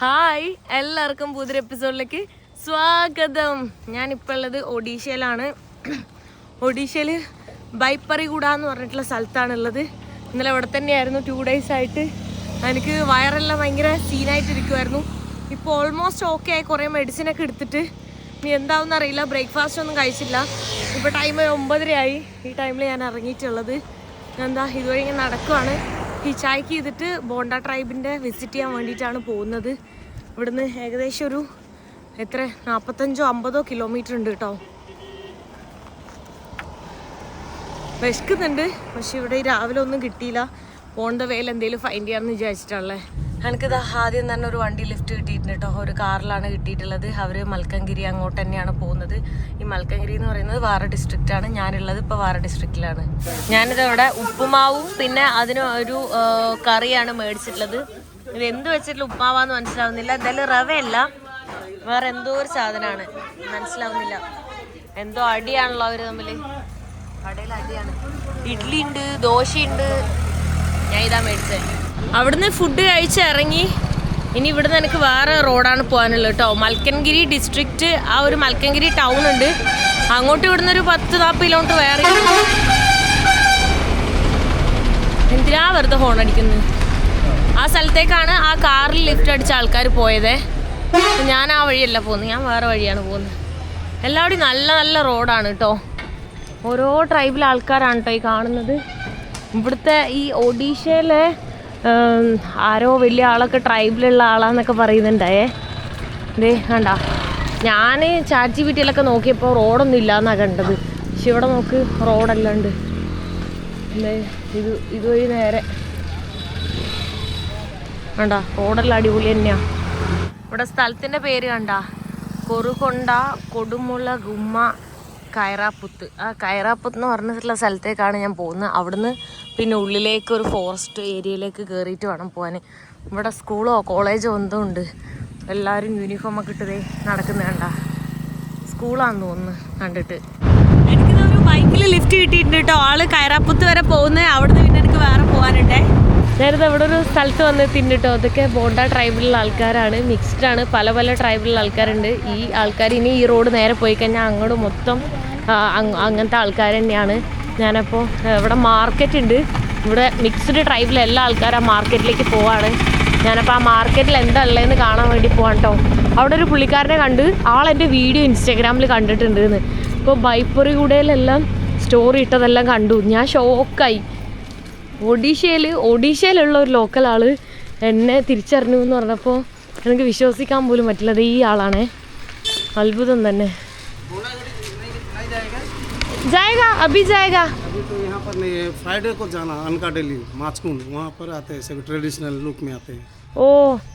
Hi എല്ലാവർക്കും പുതിയൊരു എപ്പിസോഡിലേക്ക് സ്വാഗതം. ഞാൻ ഇപ്പോൾ ഉള്ളത് ഒഡീഷയിലാണ്. ഒഡീഷയിൽ ബൈപ്പറിഗുഡ എന്ന് പറഞ്ഞിട്ടുള്ള സ്ഥലത്താണുള്ളത് ഇന്നലെ ഇവിടെ തന്നെയായിരുന്നു ടു ഡേയ്സ് ആയിട്ട്. എനിക്ക് വയറെല്ലാം ഭയങ്കര സീനായിട്ടിരിക്കുമായിരുന്നു ഇപ്പോൾ ഓൾമോസ്റ്റ് ഓക്കെ ആയി. കുറേ മെഡിസിനൊക്കെ എടുത്തിട്ട് ഇനി എന്താവും അറിയില്ല. ബ്രേക്ക്ഫാസ്റ്റ് ഒന്നും കഴിച്ചില്ല. ഇപ്പോൾ ടൈം ഒമ്പതരയായി. ഈ ടൈമിൽ ഞാൻ ഇറങ്ങിയിട്ടുള്ളത്. എന്താ ഇതുവഴി ഇങ്ങനെ നടക്കുവാണ്. ഹിച്ചായ്ക്ക് ചെയ്തിട്ട് ബോണ്ട ട്രൈബിന്റെ വിസിറ്റ് ചെയ്യാൻ വേണ്ടിയിട്ടാണ് പോകുന്നത്. ഇവിടുന്ന് ഏകദേശം ഒരു എത്ര? നാൽപ്പത്തഞ്ചോ അമ്പതോ കിലോമീറ്റർ ഉണ്ട് കേട്ടോ. വിശക്കുന്നുണ്ട് പക്ഷെ ഇവിടെ രാവിലെ ഒന്നും കിട്ടിയില്ല. ദ വേയിൽ എന്തെങ്കിലും ഫൈൻഡ് ചെയ്യാമെന്ന് വിചാരിച്ചിട്ടുള്ളത് എനിക്കിത് ആദ്യം തന്നെ ഒരു വണ്ടി ലിഫ്റ്റ് കിട്ടിയിട്ടുണ്ട് കേട്ടോ. ഒരു കാറിലാണ് കിട്ടിയിട്ടുള്ളത്. അവർ മൽക്കംഗിരി അങ്ങോട്ട് തന്നെയാണ് പോകുന്നത്. ഈ മൽക്കംഗിരി എന്ന് പറയുന്നത് വാറ ഡിസ്ട്രിക്റ്റ് ആണ്. ഞാനുള്ളത് ഇപ്പോൾ വാറ ഡിസ്ട്രിക്റ്റിലാണ് ഞാനിത് അവിടെ ഉപ്പുമാവും പിന്നെ അതിന് ഒരു കറിയാണ് മേടിച്ചിട്ടുള്ളത്. ഇത് എന്ത് വെച്ചിട്ടുള്ള ഉപ്പുമാവാന്ന് മനസ്സിലാവുന്നില്ല. എന്തായാലും റവയല്ല. വേറെ എന്തോ ഒരു സാധനമാണ് മനസ്സിലാവുന്നില്ല. എന്തോ അടിയാണല്ലോ അവർ തമ്മിൽ കടയിൽ അടിയാണ്. ഇഡ്ഡലി ഉണ്ട് ദോശയുണ്ട്. ഞാൻ ഇതാ മേടിച്ചത് അവിടുന്ന് ഫുഡ് കഴിച്ച് ഇറങ്ങി. ഇനി ഇവിടുന്ന് എനിക്ക് വേറെ റോഡാണ് പോകാനുള്ളത് കേട്ടോ. മൽക്കൻഗിരി ഡിസ്ട്രിക്റ്റ് ആ ഒരു മൽക്കൻഗിരി ടൗൺ ഉണ്ട്. അങ്ങോട്ട് ഇവിടുന്ന് ഒരു പത്ത് നാൽപ്പത് കിലോമീറ്റർ വേറെ എന്തിനാ വെറുതെ ഹോൺ അടിക്കുന്നത് ആ സ്ഥലത്തേക്കാണ് ആ കാറിൽ ലിഫ്റ്റ് അടിച്ച ആൾക്കാർ പോയത്. ഞാൻ ആ വഴിയല്ല പോകുന്നത് ഞാൻ വേറെ വഴിയാണ് പോകുന്നത് എല്ലാവിടെയും നല്ല നല്ല റോഡാണ് കേട്ടോ. ഓരോ ട്രൈബിലെ ആൾക്കാരാണ് കേട്ടോ ഈ കാണുന്നത്. ഇവിടുത്തെ ഈ ഒഡീഷയിലെ ആരോ വലിയ ആളൊക്കെ ട്രൈബിലുള്ള ആളാന്നൊക്കെ പറയുന്നുണ്ടായേ ദേ കണ്ട. ഞാൻ ചാറ്റ് ടിയിലൊക്കെ നോക്കിയപ്പോൾ റോഡൊന്നും ഇല്ലയെന്നാണ് കണ്ടത്. പക്ഷെ ഇവിടെ നോക്ക് റോഡല്ലാണ്ട് ഇത് ഇതുവഴി നേരെ. കണ്ട റോഡെല്ലാം അടിപൊളി തന്നെയാ. ഇവിടെ സ്ഥലത്തിന്റെ പേര് കണ്ട. കൊറുകൊണ്ട കൊടുമുള ഗുമ്മ കയറാപ്പുത്ത്. ആ കയറാപ്പുത്ത് എന്ന് പറഞ്ഞിട്ടുള്ള സ്ഥലത്തേക്കാണ് ഞാൻ പോകുന്നത്. അവിടുന്ന് പിന്നെ ഉള്ളിലേക്ക് ഒരു ഫോറസ്റ്റ് ഏരിയയിലേക്ക് കയറിയിട്ട് വേണം പോകാൻ ഇവിടെ സ്കൂളോ കോളേജോ എന്തോ ഉണ്ട്. എല്ലാവരും യൂണിഫോം ഒക്കെ ഇട്ടതേ നടക്കുന്ന കണ്ട. സ്കൂളാന്ന് തോന്നുന്നു കണ്ടിട്ട്. എനിക്കിതൊരു ബൈക്കിൽ ലിഫ്റ്റ് കിട്ടിയിട്ടുണ്ട് കേട്ടോ ആൾ കയറാപ്പുത്ത് വരെ പോകുന്നത് അവിടുന്ന് പിന്നെ എനിക്ക് വേറെ പോകാനുണ്ടേ നേരത്തെ അവിടെ ഒരു സ്ഥലത്ത് വന്ന് തിന്നിട്ടോ? അതൊക്കെ ബോണ്ട ട്രൈബിലുള്ള ആൾക്കാരാണ്. മിക്സ്ഡ് ആണ്. പല പല ട്രൈബിലുള്ള ആൾക്കാരുണ്ട്. ഈ ആൾക്കാർ ഇനി ഈ റോഡ് നേരെ പോയി കഴിഞ്ഞാൽ അങ്ങോട്ട് മൊത്തം അങ്ങനത്തെ ആൾക്കാർ തന്നെയാണ്. ഞാനപ്പോൾ ഇവിടെ മാർക്കറ്റ് ഉണ്ട്. ഇവിടെ മിക്സ്ഡ് ട്രൈബിലെ എല്ലാ ആൾക്കാരും ആ മാർക്കറ്റിലേക്ക് പോവാണ്. ഞാനപ്പോൾ ആ മാർക്കറ്റിൽ എന്താ ഉള്ളതെന്ന് കാണാൻ വേണ്ടി പോവാൻ കേട്ടോ അവിടെ ഒരു പുള്ളിക്കാരനെ കണ്ട് ആൾ എന്റെ വീഡിയോ ഇൻസ്റ്റാഗ്രാമിൽ കണ്ടിട്ടുണ്ട് ഇപ്പോൾ ബൈപ്പറി കൂടെയിലെല്ലാം സ്റ്റോറി ഇട്ടതെല്ലാം കണ്ടു. ഞാൻ ഷോക്കായി ഒഡീഷയിൽ ഒഡീഷയിലുള്ള ഒരു ലോക്കൽ ആള് എന്നെ തിരിച്ചറിഞ്ഞു എന്ന് പറഞ്ഞപ്പോൾ എനിക്ക് വിശ്വസിക്കാൻ പോലും പറ്റില്ല അത് ഈ ആളാണേ അത്ഭുതം തന്നെ ജായക അഭി ജായക अभी तो यहाँ पर नहीं है फ्राइडे को जाना अनका डेली माचकुंड वहाँ पर आते हैं सभी ट्रेडिशनल लुक में आते हैं ओ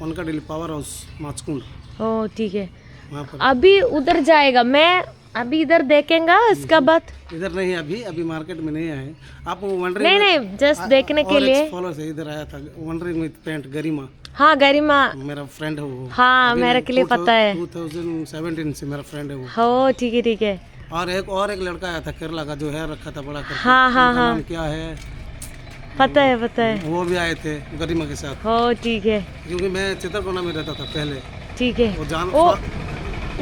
अनका डेली पावर हाउस माचकुंड ओ ठीक है वहाँ पर अभी उधर जाएगा मैं अभी इधर देखेंगे इसका बाद इधर नहीं अभी अभी मार्केट में नहीं आए। आप वंडरिंग नहीं नहीं जस्ट देखने के लिए। फॉलो से इधर आया था वंडरिंग विथ पेंट गरिमा। हाँ गरिमा। मेरा फ्रेंड है वो। हाँ मेरे के लिए पता है। 2017 से मेरा फ्रेंड है वो। हो ठीक है ठीक है। और एक और एक लड़का आया था केरला का जो हेयर रखा था बड़ा हाँ हाँ हाँ। क्या है? पता है पता है। वो भी आए थे गरिमा के साथ। हो ठीक है। क्योंकि मैं चित्रकोना में रहता था पहले। ठीक है। वो जान ओ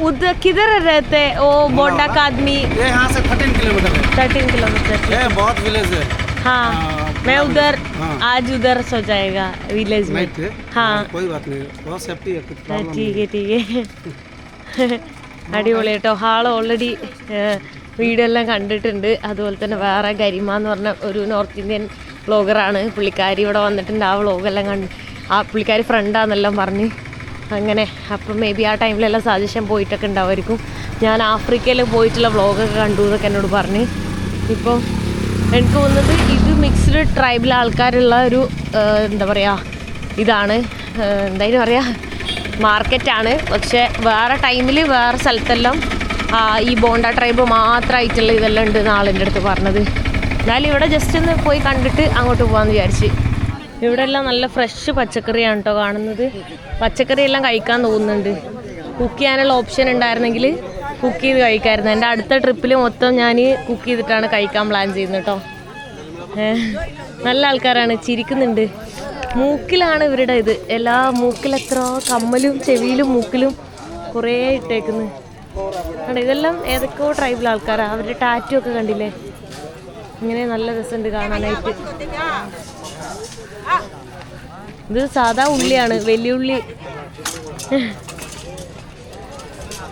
उधर किधर रहते हैं? ओ बोंडा का आदमी ये यहाँ से थर्टीन किलोमीटर है थर्टीन किलोमीटर ये बहुत विलेज है हाँ हाँ, मैं उधर हाँ। आज उधर सो जाएगा विलेज में नाइट है हाँ कोई बात नहीं बहुत सेफ्टी है कुछ प्रॉब्लम ठीक है ठीक है അടിപൊളി കേട്ടോ ഹാൾ ഓൾറെഡി വീഡിയോ എല്ലാം കണ്ടിട്ടുണ്ട് അതുപോലെ തന്നെ വേറെ ഗരിമ എന്ന് പറഞ്ഞ ഒരു നോർത്ത് ഇന്ത്യൻ വ്ളോഗറാണ് പുള്ളിക്കാരി ഇവിടെ വന്നിട്ടുണ്ട് ആ വ്ളോഗെല്ലാം കണ്ട് ആ പുള്ളിക്കാരി ഫ്രണ്ടാന്നെല്ലാം പറഞ്ഞ് അങ്ങനെ. അപ്പം മേ ബി ആ ടൈമിലെല്ലാം സജഷൻ പോയിട്ടൊക്കെ ഉണ്ടാവുമായിരിക്കും. ഞാൻ ആഫ്രിക്കയിൽ പോയിട്ടുള്ള വ്ളോഗൊക്കെ കണ്ടു എന്നൊക്കെ എന്നോട് പറഞ്ഞ്. ഇപ്പോൾ എനിക്ക് തോന്നുന്നത് ഇത് മിക്സ്ഡ് ട്രൈബിൽ ആൾക്കാരുള്ള ഒരു എന്താ പറയുക ഇതാണ്. എന്തായാലും പറയുക മാർക്കറ്റാണ് പക്ഷേ വേറെ ടൈമിൽ വേറെ സ്ഥലത്തെല്ലാം ഈ ബോണ്ട ട്രൈബ് മാത്രമായിട്ടുള്ള ഇതെല്ലാം ഉണ്ട് നാളിന്റെ അടുത്ത് പറഞ്ഞത്. എന്നാലും ഇവിടെ ജസ്റ്റ് ഒന്ന് പോയി കണ്ടിട്ട് അങ്ങോട്ട് പോകാമെന്ന് വിചാരിച്ച്. ഇവിടെ എല്ലാം നല്ല ഫ്രഷ് പച്ചക്കറിയാണ് കേട്ടോ കാണുന്നത്. പച്ചക്കറി എല്ലാം കഴിക്കാൻ തോന്നുന്നുണ്ട്. കുക്ക് ചെയ്യാനുള്ള ഓപ്ഷൻ ഉണ്ടായിരുന്നെങ്കിൽ കുക്ക് ചെയ്ത് കഴിക്കായിരുന്നു. എന്റെ അടുത്ത ട്രിപ്പിൽ മൊത്തം ഞാൻ കുക്ക് ചെയ്തിട്ടാണ് കഴിക്കാൻ പ്ലാൻ ചെയ്യുന്നത് കേട്ടോ നല്ല ആൾക്കാരാണ്. ചിരിക്കുന്നുണ്ട്. മൂക്കിലാണ് ഇവരുടെ ഇത്. എല്ലാ മൂക്കിലെത്ര കമ്മലും ചെവിയിലും മൂക്കിലും കുറേ ഇട്ടേക്കുന്നു. കണ്ടോ ഇതെല്ലാം ഏതൊക്കെയോ ട്രൈബിൾ ആൾക്കാരാണ് അവരുടെ ടാറ്റു ഒക്കെ കണ്ടില്ലേ? ഇങ്ങനെ നല്ല രസമുണ്ട് കാണാനായിട്ട്. ഇത് സാധാ ഉള്ളിയാണ് വെല്ലുള്ളി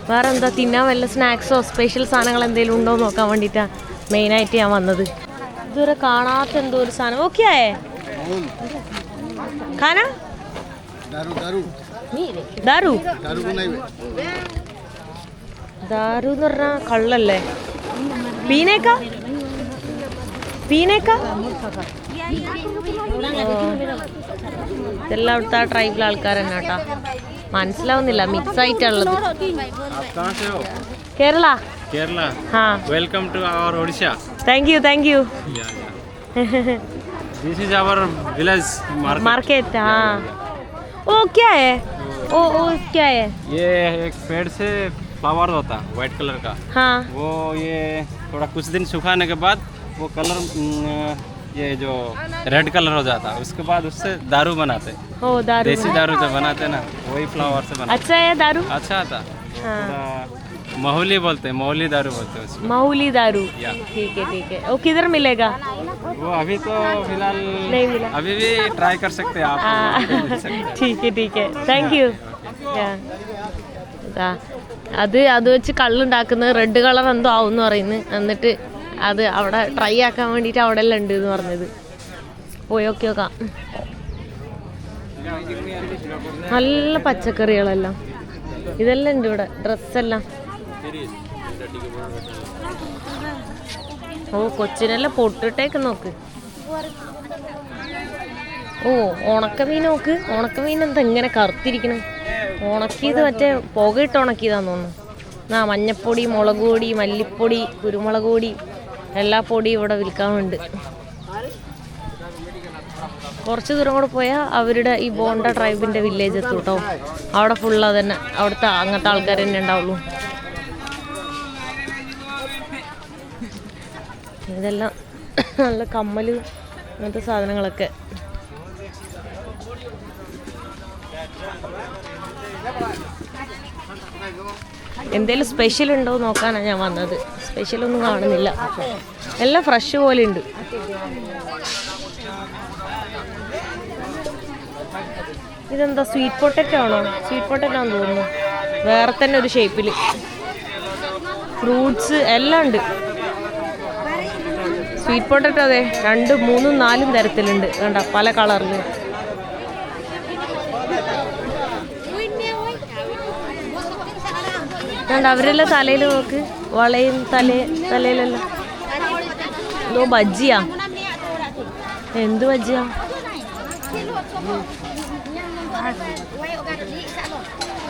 വേറെ എന്താ തിന്നാൻ വല്ല സ്നാക്സോ സ്പെഷ്യൽ സാധനങ്ങൾ എന്തെങ്കിലും ഉണ്ടോ എന്ന് നോക്കാൻ വേണ്ടിയിട്ടാണ് മെയിനായിട്ട് ഞാൻ വന്നത്. ഇതുവരെ കാണാത്ത എന്തോ ഒരു സാധനം. ഓക്കെ ആയേ? खाना ദാരു ദാരു എന്ന് പറഞ്ഞാ കള്ളല്ലേ? പീനേക്കാ? പീനേക്കാ? ഇതെല്ലാം അവിടുത്തെ ആ ട്രൈബിലെ ആൾക്കാർ തന്നെ കേട്ടാ മനസ്സിലാവുന്നില്ല മിക്സ് ആയിട്ടുള്ളത് आप कहाँ से हो കേരള केरला हाँ welcome to our Odisha thank you thank you this is our village market market हाँ ओ क्या है ओ ओ क्या है ये एक पेड़ से फ्लावर होता है वाइट कलर का हाँ वो ये थोड़ा कुछ दिन सुखाने के बाद वो कलर ये जो रेड कलर हो जाता है उसके बाद उससे दारू बनाते ओ दारू देसी दारू जो बनाते हैं ना वही फ्लावर से बनाते अच्छा है दारू अच्छा आता हाँ थोड़ा महुली बोलते हैं महुली दारू बोलते हैं उसको माहौली दारू या ठीक है ठीक है वो किधर मिलेगा वो अभी तो फिलहाल नहीं मिला अभी भी ट्राई कर सकते हैं आप हाँ मिल सकते हैं। ठीक है ठीक है താങ്ക് യു അത് അത് വെച്ച് കള്ളുണ്ടാക്കുന്നത് റെഡ് കളർ എന്തോ ആവും എന്ന് പറയുന്നു എന്നിട്ട് അത് അവിടെ ട്രൈ ആക്കാൻ വേണ്ടിട്ട് അവിടെ എല്ലാം ഉണ്ട് എന്ന് പറഞ്ഞത്. പോയി നോക്കി നോക്കാം. നല്ല പച്ചക്കറികളെല്ലാം. ഇതെല്ലാം ഉണ്ട് ഇവിടെ ഡ്രസ്സെല്ലാം ഓ കൊച്ചിനെല്ലാം പൊട്ടിട്ടേക്ക് നോക്ക്. ഓ ഉണക്കമീൻ നോക്ക്. ഉണക്കമീൻ എന്താ ഇങ്ങനെ കറുത്തിരിക്കണം? ഉണക്കിയത് മറ്റേ പുകയിട്ട് ഉണക്കിയതാന്ന് തോന്നുന്നു. ആ മഞ്ഞപ്പൊടി മുളക് പൊടി മല്ലിപ്പൊടി കുരുമുളക് പൊടി എല്ലാ പൊടിയും ഇവിടെ വിൽക്കാനുണ്ട്. കുറച്ച് ദൂരം കൂടെ പോയാൽ അവരുടെ ഈ ബോണ്ട ട്രൈബിന്റെ വില്ലേജ് എത്തും കേട്ടോ അവിടെ ഫുള്ള് തന്നെ അവിടുത്തെ അങ്ങനത്തെ ആൾക്കാർ തന്നെ ഉണ്ടാവുള്ളൂ. ഇതെല്ലാം നല്ല കമ്മൽ അങ്ങനത്തെ സാധനങ്ങളൊക്കെ. എന്തേലും സ്പെഷ്യൽ ഉണ്ടോ നോക്കാനാണ് ഞാൻ വന്നത്. സ്പെഷ്യൽ ഒന്നും കാണുന്നില്ല. എല്ലാം ഫ്രഷ് പോലെ ഉണ്ട്. ഇതെന്താ സ്വീറ്റ് പൊട്ടറ്റോ ആണോ? സ്വീറ്റ് പൊട്ടറ്റോ ആണെന്ന് തോന്നുന്നു. വേറെ തന്നെ ഒരു ഷേപ്പിൽ ഫ്രൂട്ട്സ് എല്ലാം ഉണ്ട്. സ്വീറ്റ് പൊട്ടറ്റോ അതെ രണ്ട് മൂന്നും നാലും തരത്തിലുണ്ട്. കണ്ട പല കളറിൽ കണ്ട അവരെല്ലാം തലയിൽ നോക്ക് വളയും തല തലയിലെല്ലാം. എന്തോ ബജ്ജിയാ. എന്ത് ബജ്ജിയാ?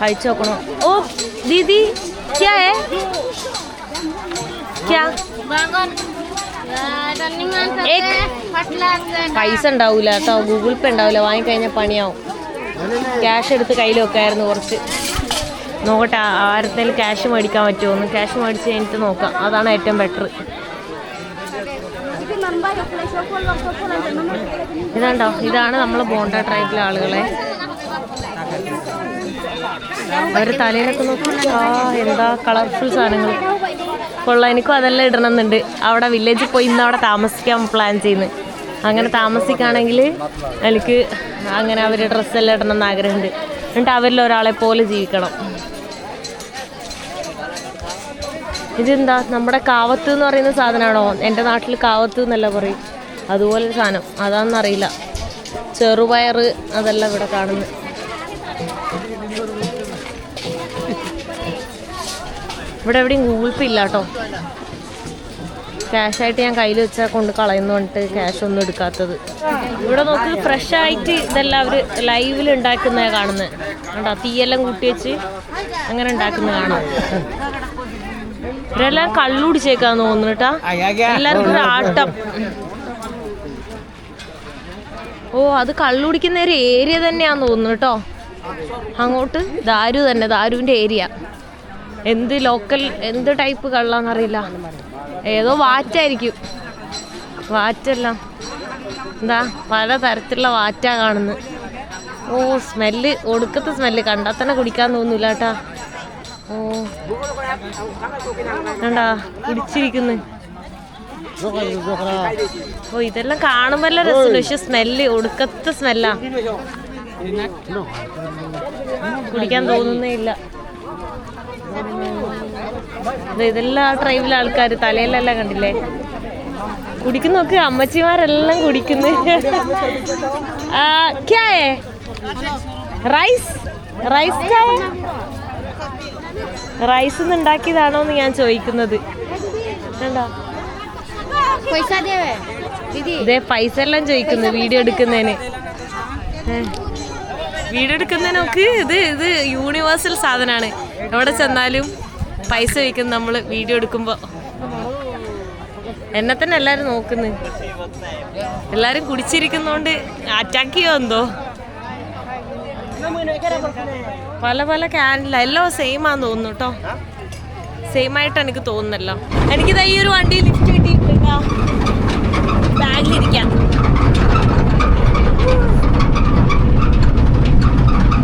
കഴിച്ചു നോക്കണോ? ഓ ദീദി ക്യാ ഹേ ക്യാ? പൈസ ഉണ്ടാവൂല കേട്ടോ. ഗൂഗിൾ പേ ഉണ്ടാവില്ല വാങ്ങിക്കഴിഞ്ഞാൽ പണിയാവും. ക്യാഷ് എടുത്ത് കയ്യിൽ വെക്കായിരുന്നു കുറച്ച്. നോക്കട്ടെ ആരത്തേലും ക്യാഷ് മേടിക്കാൻ പറ്റുമോ? ഒന്ന് ക്യാഷ് മേടിച്ച് കഴിഞ്ഞിട്ട് നോക്കാം. അതാണ് ഏറ്റവും ബെറ്റർ ഇതാണ്ടോ? ഇതാണ് നമ്മൾ ബോണ്ട ട്രൈബിലെ ആളുകളെ. അവർ തലയിലൊക്കെ നോക്കി. ആ എന്താ കളർഫുൾ സാധനങ്ങൾ കൊള്ളാം എനിക്കും അതെല്ലാം ഇടണമെന്നുണ്ട്. അവിടെ വില്ലേജിൽ പോയി ഇന്ന് അവിടെ താമസിക്കാൻ പ്ലാൻ ചെയ്യുന്നു. അങ്ങനെ താമസിക്കുകയാണെങ്കിൽ എനിക്ക് അങ്ങനെ അവർ ഡ്രസ്സെല്ലാം ഇടണം എന്ന് ആഗ്രഹമുണ്ട്. എന്നിട്ട് അവരിൽ ഒരാളെ പോലെ ജീവിക്കണം. ഇതെന്താ? നമ്മുടെ കാവത്ത് എന്ന് പറയുന്ന സാധനമാണോ? എന്റെ നാട്ടിൽ കാവത്ത് എന്നല്ല പറയും. അതുപോലെ സാധനം. അതാണെന്നറിയില്ല ചെറുപയർ അതെല്ലാം ഇവിടെ കാണുന്നത്. ഇവിടെ എവിടെയും ഗൂഗിൾ പേ ഇല്ല കേട്ടോ. ക്യാഷായിട്ട് ഞാൻ കയ്യിൽ വെച്ചാൽ കൊണ്ട് കളയുന്നു പറഞ്ഞിട്ട് ക്യാഷ് ഒന്നും എടുക്കാത്തത്. ഇവിടെ നോക്ക് ഫ്രഷ് ആയിട്ട് ഇതെല്ലാം അവർ ലൈവിൽ ഉണ്ടാക്കുന്ന കാണുന്നത്. കണ്ടോ? തീയെല്ലാം കൂട്ടി വെച്ച് അങ്ങനെ ഉണ്ടാക്കുന്ന കാണാം ഇവരെല്ലാം കള്ളുടിച്ചേക്കാന്ന് തോന്നുന്നു കേട്ടാ എല്ലാവർക്കും ആട്ടം. ഓ അത് കള്ളുടിക്കുന്ന ഒരു ഏരിയ തന്നെയാന്ന് തോന്നുന്നു കേട്ടോ അങ്ങോട്ട് ദാരു തന്നെ ദാരുവിന്റെ ഏരിയ. എന്ത് ലോക്കൽ എന്ത് ടൈപ്പ് കള്ളാന്നറിയില്ല ഏതോ വാറ്റായിരിക്കും. വാറ്റെല്ലാം. എന്താ പല തരത്തിലുള്ള വാറ്റാ കാണുന്നത് ഓ സ്മെല്ല് ഒടുക്കത്തെ സ്മെല്ല് കണ്ടാൽ തന്നെ കുടിക്കാൻ തോന്നില്ല കേട്ടാ കണ്ടാ കുടിച്ചിരിക്കുന്നു ഓ ഇതെല്ലാം കാണുമ്പോൾ രസമുണ്ട്. പക്ഷെ സ്മെല്ല് ഒടുക്കത്തെ സ്മെല്ലാ കുടിക്കാൻ തോന്നുന്നേ ഇല്ല. ഇതെല്ലാം ആ ട്രൈബിലെ ആൾക്കാർ തലയിലെല്ലാം കണ്ടില്ലേ? കുടിക്കുന്ന. നോക്ക് അമ്മച്ചിമാരെല്ലാം കുടിക്കുന്നു റൈസ് റൈസ് ഹേ? റൈസ് ഉണ്ടാക്കിയതാണോ എന്ന് ഞാൻ ചോദിക്കുന്നത്. കണ്ടോ? പൈസ എല്ലാം ചോദിക്കുന്നു വീഡിയോ എടുക്കുന്നതിന്. വീഡിയോ എടുക്കുന്നതിനൊക്കെ ഇത് ഇത് യൂണിവേഴ്സൽ സാധനമാണ്. എവിടെ ചെന്നാലും പൈസ വയ്ക്കും നമ്മൾ വീഡിയോ എടുക്കുമ്പോൾ എന്നെ തന്നെ എല്ലാവരും നോക്കുന്നു. എല്ലാവരും കുടിച്ചിരിക്കുന്നോണ്ട് അറ്റാക്ക് ചെയ്യോ എന്തോ? പല പല ക്യാൻഡില എല്ലാം സെയിം ആന്ന് തോന്നുന്നു കേട്ടോ സെയിം ആയിട്ട് എനിക്ക് തോന്നുന്നല്ലോ എനിക്കിതാ ഈ ഒരു വണ്ടി ലിഫ്റ്റ് കിട്ടിയിട്ടുണ്ട്. ബാഗിലിരിക്കാം.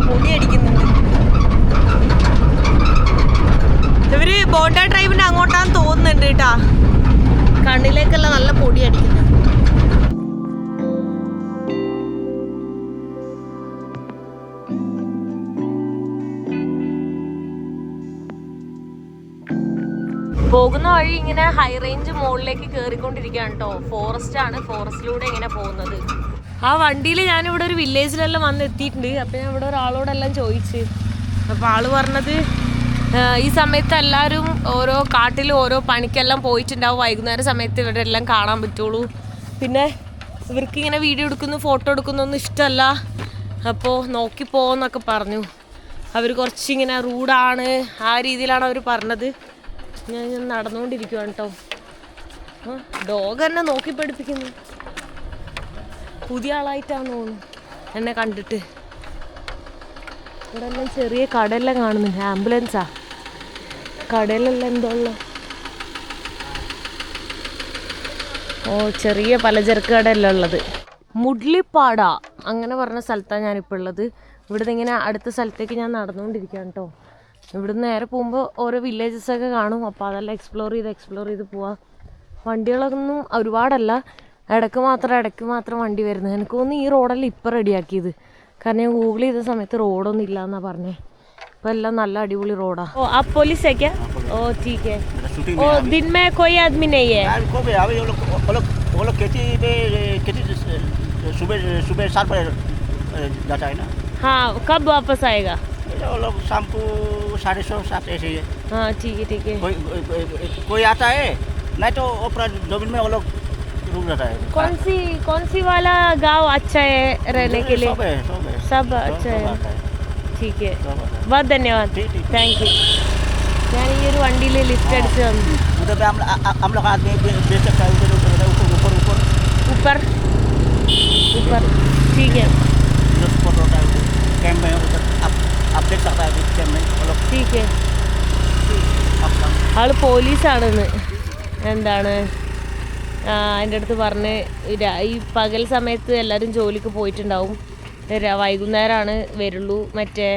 പൊടി ഇവർ ബോണ്ട ഡ്രൈവിന്റെ അങ്ങോട്ടാന്ന് തോന്നുന്നുണ്ട് കേട്ടാ കണ്ണിലേക്കെല്ലാം നല്ല പൊടി അടിക്കുന്നു പോകുന്ന വഴി ഇങ്ങനെ ഹൈ റേഞ്ച് മുകളിലേക്ക് കയറിക്കൊണ്ടിരിക്കുകയാണ് കേട്ടോ ഫോറസ്റ്റ് ആണ്. ഫോറസ്റ്റിലൂടെ ഇങ്ങനെ പോകുന്നത്. ആ വണ്ടിയിൽ ഞാനിവിടെ ഒരു വില്ലേജിലെല്ലാം വന്ന് എത്തിയിട്ടുണ്ട് അപ്പം ഞാൻ ഇവിടെ ഒരാളോടെല്ലാം ചോദിച്ച്. അപ്പോൾ ആൾ പറഞ്ഞത് ഈ സമയത്ത് എല്ലാവരും ഓരോ കാട്ടിൽ ഓരോ പണിക്കെല്ലാം പോയിട്ടുണ്ടാവും. വൈകുന്നേരം സമയത്ത് ഇവിടെ എല്ലാം കാണാൻ പറ്റുള്ളൂ. പിന്നെ ഇവർക്ക് ഇങ്ങനെ വീഡിയോ എടുക്കുന്നു ഫോട്ടോ എടുക്കുന്നൊന്നും ഇഷ്ടമല്ല. അപ്പോൾ നോക്കി പറഞ്ഞു. അവർ കുറച്ചിങ്ങനെ റൂഡാണ് ആ രീതിയിലാണ് അവർ പറഞ്ഞത്. ഞാൻ നടന്നുകൊണ്ടിരിക്കുവാണ് കേട്ടോ ഡോഗ് എന്നെ നോക്കി പഠിപ്പിക്കുന്നു. പുതിയ ആളായിട്ടാന്ന് തോന്നുന്നു. എന്നെ കണ്ടിട്ട്. ഇവിടെ എല്ലാം ചെറിയ കടയെല്ലാം കാണുന്നുണ്ട് ആംബുലൻസാ. കടയിലെല്ലാം എന്തോ ഉള്ള ഓ ചെറിയ പലചരക്ക് കടയല്ല ഉള്ളത്. മുഡ്ലിപ്പാട അങ്ങനെ പറഞ്ഞ സ്ഥലത്താണ് ഞാനിപ്പോൾ ഉള്ളത്. ഇവിടുന്ന് ഇങ്ങനെ അടുത്ത സ്ഥലത്തേക്ക് ഞാൻ നടന്നുകൊണ്ടിരിക്കുകയാണ് കേട്ടോ ഇവിടുന്ന് നേരെ പോകുമ്പോൾ ഓരോ വില്ലേജസ് ഒക്കെ കാണും അപ്പോൾ അതെല്ലാം എക്സ്പ്ലോർ ചെയ്ത് എക്സ്പ്ലോർ ചെയ്ത് പോവാം വണ്ടികളൊന്നും ഒരുപാടല്ല ഇടയ്ക്ക് മാത്രം ഇടയ്ക്ക് മാത്രം വണ്ടി വരുന്നത് എനിക്ക് തോന്നുന്നു ഈ റോഡെല്ലാം ഇപ്പം റെഡിയാക്കിയത് കാരണം ഞാൻ ഗൂഗിൾ ചെയ്ത സമയത്ത് റോഡൊന്നും ഇല്ല എന്നാ പറഞ്ഞേ ഇപ്പം എല്ലാം നല്ല അടിപൊളി റോഡാ ഓ ആ പോലീസ് है क्या ओ ठीक है ओ दिन में कोई आदमी नहीं है यार को भी अभी वो लोग वो लोग वो लोग खेती पे खेती सुबह सुबह सात बजे जाता है ना हाँ कब वापस आएगा ये लोग शाम साढ़े सौ सात ऐसे ही हाँ। ठीक है ठीक है। कोई कोई आता है नहीं तो वो पूरा में वो लोग रुक जाता है। कौन सी कौन सी वाला गाँव अच्छा है रहने के लिए? सब है सब है। सब अच्छा है। ठीक है। बहुत धन्यवाद। थैंक यू यार ये वंडी ले लिस्टेड हाँ। से हम। उधर पे हम हम लोग आदमी बेच सकता है उधर उधर ऊपर ऊपर ऊपर। ऊपर। ठीक है। कैंप है उधर। ഇരിക്കേ. ആൾ പോലീസാണെന്ന്. എന്താണ്? എന്റെ അടുത്ത് പറഞ്ഞ് ഈ പകൽ സമയത്ത് എല്ലാവരും ജോലിക്ക് പോയിട്ടുണ്ടാവും. വൈകുന്നേരമാണ് വരുള്ളൂ. മറ്റേ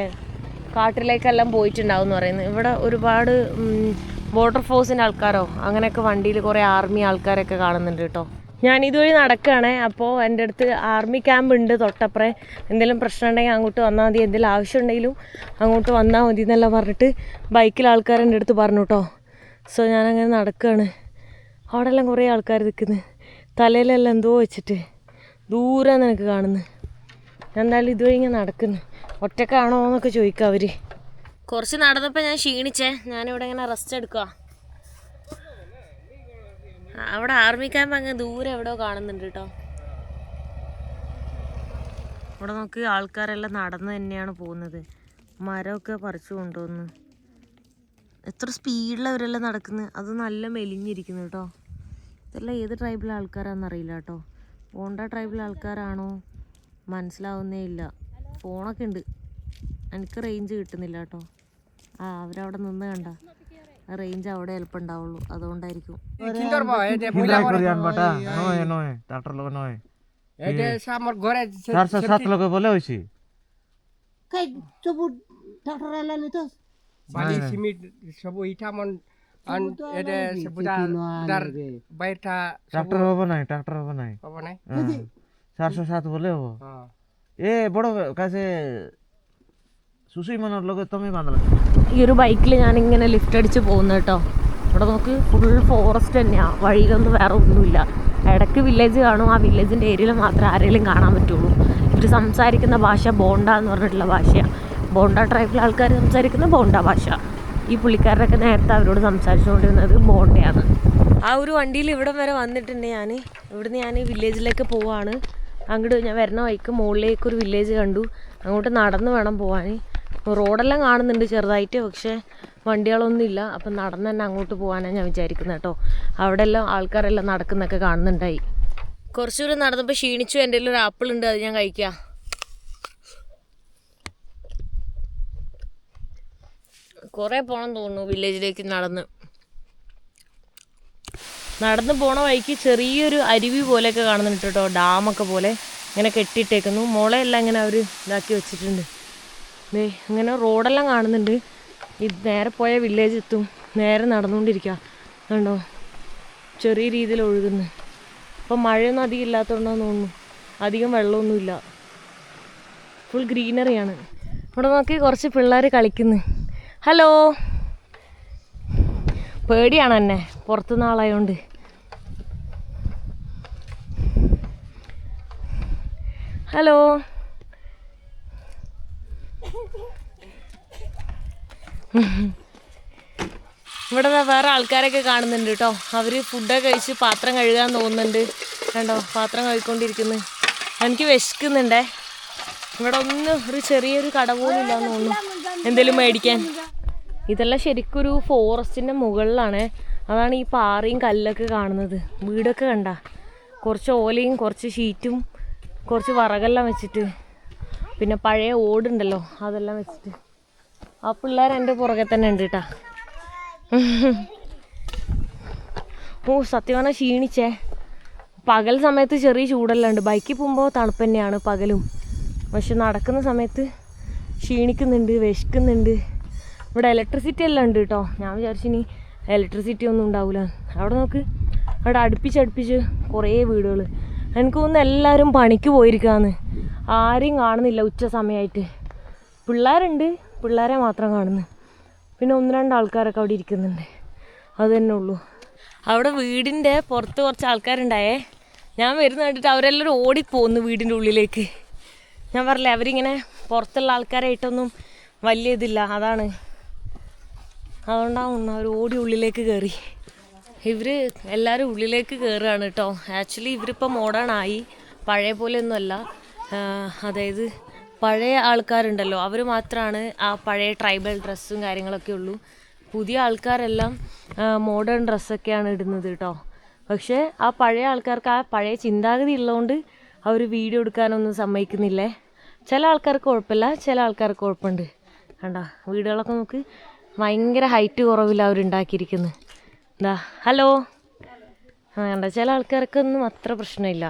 കാട്ടിലേക്കെല്ലാം പോയിട്ടുണ്ടാവും എന്ന് പറയുന്നത്. ഇവിടെ ഒരുപാട് ബോർഡർ ഫോഴ്സിന്റെ ആൾക്കാരോ അങ്ങനെയൊക്കെ വണ്ടിയിൽ കുറേ ആർമി ആൾക്കാരൊക്കെ കാണുന്നുണ്ട് കേട്ടോ. ഞാൻ ഇതുവഴി നടക്കുകയാണ് അപ്പോൾ എന്റെ അടുത്ത് ആർമി ക്യാമ്പ് ഉണ്ട് തൊട്ടപ്പുറേ. എന്തെങ്കിലും പ്രശ്നം ഉണ്ടെങ്കിൽ അങ്ങോട്ട് വന്നാൽ മതി. എന്തെങ്കിലും ആവശ്യമുണ്ടെങ്കിലും അങ്ങോട്ട് വന്നാൽ മതി എന്നെല്ലാം പറഞ്ഞിട്ട് ബൈക്കിൽ ആൾക്കാർ എന്റെ അടുത്ത് പറഞ്ഞു കേട്ടോ സോ ഞാനങ്ങനെ നടക്കുകയാണ് അവിടെ എല്ലാം കുറേ ആൾക്കാർ നിൽക്കുന്നു. തലയിലെല്ലാം എന്തോ വെച്ചിട്ട് ദൂരെ നിനക്ക് കാണുന്നു. ഞാൻ എന്തായാലും ഇതുവഴി ഇങ്ങനെ നടക്കുന്നു. ഒറ്റക്കാണോ എന്നൊക്കെ ചോദിക്കുക അവർ കുറച്ച് നടന്നപ്പോൾ ഞാൻ ക്ഷീണിച്ചേ. ഞാനിവിടെ ഇങ്ങനെ റെസ്റ്റ് എടുക്കുക അവിടെ ആർമി ക്യാമ്പ് അങ്ങ് ദൂരെ എവിടെയോ കാണുന്നുണ്ട് കേട്ടോ ഇവിടെ നോക്ക് ആൾക്കാരെല്ലാം നടന്നു തന്നെയാണ് പോകുന്നത്. മരമൊക്കെ പറിച്ചു കൊണ്ടുവന്ന്. എത്ര സ്പീഡിലാണ് അവരെല്ലാം നടക്കുന്നത് അത് നല്ല മെലിഞ്ഞിരിക്കുന്നു കേട്ടോ ഇതെല്ലാം ഏത് ട്രൈബിലെ ആൾക്കാരാണെന്നറിയില്ല കേട്ടോ പോണ്ട ട്രൈബിലെ ആൾക്കാരാണോ മനസ്സിലാവുന്നേ ഇല്ല. ഫോണൊക്കെ ഉണ്ട്. എനിക്ക് റേഞ്ച് കിട്ടുന്നില്ല കേട്ടോ ആ അവരവിടെ നിന്ന് കണ്ട. റേഞ്ച് അവിടെ ചിലപ്പോൾ ഉണ്ടാവുള്ളൂ അതുകൊണ്ടായിരിക്കും Kinder ba, eh, dia boleh Korean bata, noe noe, doctor lo noe. এটা আমার ঘরে চারশো সাত লোকে বলে হয়েছে কাই চবু ট্রাক্টর আনলানি তো বালি সিমেন্ট সব ইটা মন আন এটা সে বুঝা দার বাইরটা ট্রাক্টর হবে নাই ট্রাক্টর হবে নাই পাবো নাই হ্যাঁ। চারশো সাত বলে হবো হ্যাঁ এ বড় കാശ് ഈ ഒരു ബൈക്കിൽ ഞാൻ ഇങ്ങനെ ലിഫ്റ്റ് അടിച്ച് പോകുന്ന കേട്ടോ. ഇവിടെ നമുക്ക് ഫുൾ ഫോറസ്റ്റ് തന്നെയാണ് വഴിയിലൊന്നും വേറെ ഒന്നുമില്ല. ഇടയ്ക്ക് വില്ലേജ് കാണും. ആ വില്ലേജിന്റെ ഏരിയയിൽ മാത്രമേ ആരെങ്കിലും കാണാൻ പറ്റുള്ളൂ. ഇവർ സംസാരിക്കുന്ന ഭാഷ ബോണ്ട എന്ന് പറഞ്ഞിട്ടുള്ള ഭാഷയാണ് ബോണ്ട ട്രൈബിലെ ആൾക്കാർ സംസാരിക്കുന്ന ബോണ്ട ഭാഷ. ഈ പുള്ളിക്കാരനൊക്കെ നേരത്തെ അവരോട് സംസാരിച്ചുകൊണ്ടിരുന്നത് ബോണ്ടയാണ്. ആ ഒരു വണ്ടിയിൽ ഇവിടം വരെ വന്നിട്ടുണ്ട് ഞാൻ ഇവിടുന്ന് ഞാൻ വില്ലേജിലേക്ക് പോവാണ്. അങ്ങോട്ട് ഞാൻ വരുന്ന വഴിക്ക് മുകളിലേക്ക് ഒരു വില്ലേജ് കണ്ടു. അങ്ങോട്ട് നടന്ന് വേണം പോവാൻ റോഡെല്ലാം കാണുന്നുണ്ട് ചെറുതായിട്ട് പക്ഷേ വണ്ടികളൊന്നും ഇല്ല അപ്പം നടന്ന് തന്നെ അങ്ങോട്ട് പോകാനാണ് ഞാൻ വിചാരിക്കുന്നത് കേട്ടോ. അവിടെ എല്ലാം ആൾക്കാരെല്ലാം നടക്കുന്നൊക്കെ കാണുന്നുണ്ടായി. കുറച്ചുകൂടെ നടന്നപ്പോൾ ക്ഷീണിച്ചു. എന്റെ ഒരു ആപ്പിൾ ഉണ്ട് അത് ഞാൻ കഴിക്കാം. കുറേ പോകണം തോന്നുന്നു വില്ലേജിലേക്ക് നടന്ന്. നടന്ന് പോണ വഴിക്ക് ചെറിയൊരു അരുവി പോലെയൊക്കെ കാണുന്നുണ്ട് കേട്ടോ ഡാമൊക്കെ പോലെ. ഇങ്ങനെ കെട്ടിയിട്ടേക്കുന്നു. മുളയെല്ലാം ഇങ്ങനെ അവർ ഇതാക്കി വെച്ചിട്ടുണ്ട്. ദേ അങ്ങനെ റോഡെല്ലാം കാണുന്നുണ്ട്. ഇത് നേരെ പോയ വില്ലേജ് എത്തും. നേരെ നടന്നുകൊണ്ടിരിക്കുക കണ്ടോ? ചെറിയ രീതിയിൽ ഒഴുകുന്നു. ഇപ്പം മഴയൊന്നും അധികം ഇല്ലാത്തതുകൊണ്ടാന്ന് തോന്നുന്നു. അധികം വെള്ളമൊന്നുമില്ല. ഫുൾ ഗ്രീനറിയാണ് ഇവിടെ നോക്കി കുറച്ച് പിള്ളേർ കളിക്കുന്നു. ഹലോ പേടിയാണ് എന്നെ. പുറത്തുനിന്ന് ആളായതുകൊണ്ട് ഹലോ ഇവിടെ വേറെ ആൾക്കാരൊക്കെ കാണുന്നുണ്ട് കേട്ടോ. അവർ ഫുഡൊക്കെ കഴിച്ച് പാത്രം കഴുകാൻ തോന്നുന്നുണ്ട് കണ്ടോ? പാത്രം കഴുകിക്കൊണ്ടിരിക്കുന്നു. എനിക്ക് വിശക്കുന്നുണ്ടേ. ഇവിടെ ഒന്നും ഒരു ചെറിയൊരു കട പോലും ഇല്ലാന്ന് തോന്നുന്നു. എന്തെങ്കിലും മേടിക്കാൻ. ഇതെല്ലാം ശരിക്കും ഒരു ഫോറസ്റ്റിന്റെ മുകളിലാണ്. അതാണ് ഈ പാറയും കല്ലൊക്കെ കാണുന്നത്. വീടൊക്കെ കണ്ട. കുറച്ച് ഓലയും കുറച്ച് ഷീറ്റും കുറച്ച് വറകെല്ലാം വെച്ചിട്ട്. പിന്നെ പഴയ ഓടുണ്ടല്ലോ അതെല്ലാം വെച്ചിട്ട്. ആ പിള്ളേർ എന്റെ പുറകെ തന്നെ ഉണ്ട് കേട്ടാ ഓ സത്യം പറഞ്ഞാൽ ക്ഷീണിച്ചേ? പകൽ സമയത്ത് ചെറിയ ചൂടെല്ലാം ഉണ്ട്. ബൈക്കിൽ പോകുമ്പോൾ തണുപ്പ് തന്നെയാണ് പകലും. പക്ഷെ നടക്കുന്ന സമയത്ത് ക്ഷീണിക്കുന്നുണ്ട് വിശക്കുന്നുണ്ട്. ഇവിടെ ഇലക്ട്രിസിറ്റി എല്ലാം ഉണ്ട് കേട്ടോ ഞാൻ വിചാരിച്ചു ഇനി ഇലക്ട്രിസിറ്റി ഒന്നും ഉണ്ടാവില്ല അവിടെ നോക്ക്. അവിടെ അടുപ്പിച്ചടുപ്പിച്ച് കുറേ വീടുകൾ എനിക്ക് തോന്നുന്നു എല്ലാവരും പണിക്ക് പോയിരിക്കാന്ന്. ആരെയും കാണുന്നില്ല ഉച്ച സമയമായിട്ട് പിള്ളേരുണ്ട്. പിള്ളേരെ മാത്രം കാണുന്നു. പിന്നെ ഒന്ന് രണ്ട് ആൾക്കാരൊക്കെ അവിടെ ഇരിക്കുന്നുണ്ട്. അത് തന്നെ ഉള്ളൂ. അവിടെ വീടിന്റെ പുറത്ത് കുറച്ച് ആൾക്കാരുണ്ടായേ. ഞാൻ വരുന്ന കണ്ടിട്ട് അവരെല്ലാവരും ഓടിപ്പോന്നു വീടിന്റെ ഉള്ളിലേക്ക്. ഞാൻ പറഞ്ഞില്ലേ അവരിങ്ങനെ പുറത്തുള്ള ആൾക്കാരായിട്ടൊന്നും വലിയ ഇതില്ല. അതാണ്. അതുകൊണ്ടാണ് അവർ ഓടി ഉള്ളിലേക്ക് കയറി ഇവർ എല്ലാവരും ഉള്ളിലേക്ക് കയറുകയാണ് കേട്ടോ. ആക്ച്വലി ഇവരിപ്പോൾ ആയി. പഴയ പോലെയൊന്നുമല്ല. അതായത് പഴയ ആൾക്കാരുണ്ടല്ലോ അവർ മാത്രമാണ് ആ പഴയ ട്രൈബൽ ഡ്രസ്സും കാര്യങ്ങളൊക്കെ ഉള്ളൂ. പുതിയ ആൾക്കാരെല്ലാം മോഡേൺ ഡ്രസ്സൊക്കെയാണ് ഇടുന്നത് കേട്ടോ പക്ഷേ ആ പഴയ ആൾക്കാർക്ക് ആ പഴയ ചിന്താഗതി ഉള്ളതുകൊണ്ട് അവർ വീഡിയോ എടുക്കാനൊന്നും സമ്മതിക്കുന്നില്ലേ? ചില ആൾക്കാർക്ക് കുഴപ്പമില്ല ചില ആൾക്കാർക്ക് കുഴപ്പമുണ്ട് കണ്ടോ വീടുകളൊക്കെ നമുക്ക് ഭയങ്കര ഹൈറ്റ് കുറവില്ല അവരുണ്ടാക്കിയിരിക്കുന്നത് എന്താ ഹലോ ആ കണ്ട ചില ആൾക്കാർക്കൊന്നും അത്ര പ്രശ്നമില്ല.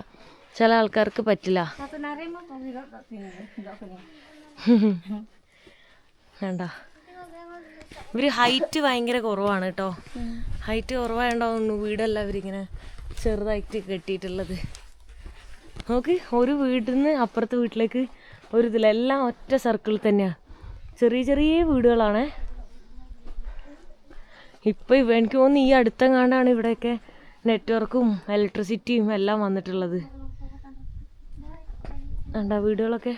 ചില ആൾക്കാർക്ക് പറ്റില്ല. വേണ്ട. ഇവർ ഹൈറ്റ് ഭയങ്കര കുറവാണ് കേട്ടോ. ഹൈറ്റ് കുറവായോണ്ടാവുന്നു വീടല്ല ഇവരിങ്ങനെ ചെറുതായിട്ട് കെട്ടിയിട്ടുള്ളത്. നോക്ക് ഒരു വീട്ടിൽ നിന്ന് അപ്പുറത്തെ വീട്ടിലേക്ക് ഒരു ഇതിൽ എല്ലാം ഒറ്റ സർക്കിളിൽ തന്നെയാണ് ചെറിയ ചെറിയ വീടുകളാണ്. ഇപ്പം ഇവ എനിക്ക് തോന്നുന്നു ഈ അടുത്തെങ്ങാണ്ടാണ് ഇവിടെയൊക്കെ നെറ്റ്വർക്കും ഇലക്ട്രിസിറ്റിയും എല്ലാം വന്നിട്ടുള്ളത്. കണ്ട വീടുകളൊക്കെ?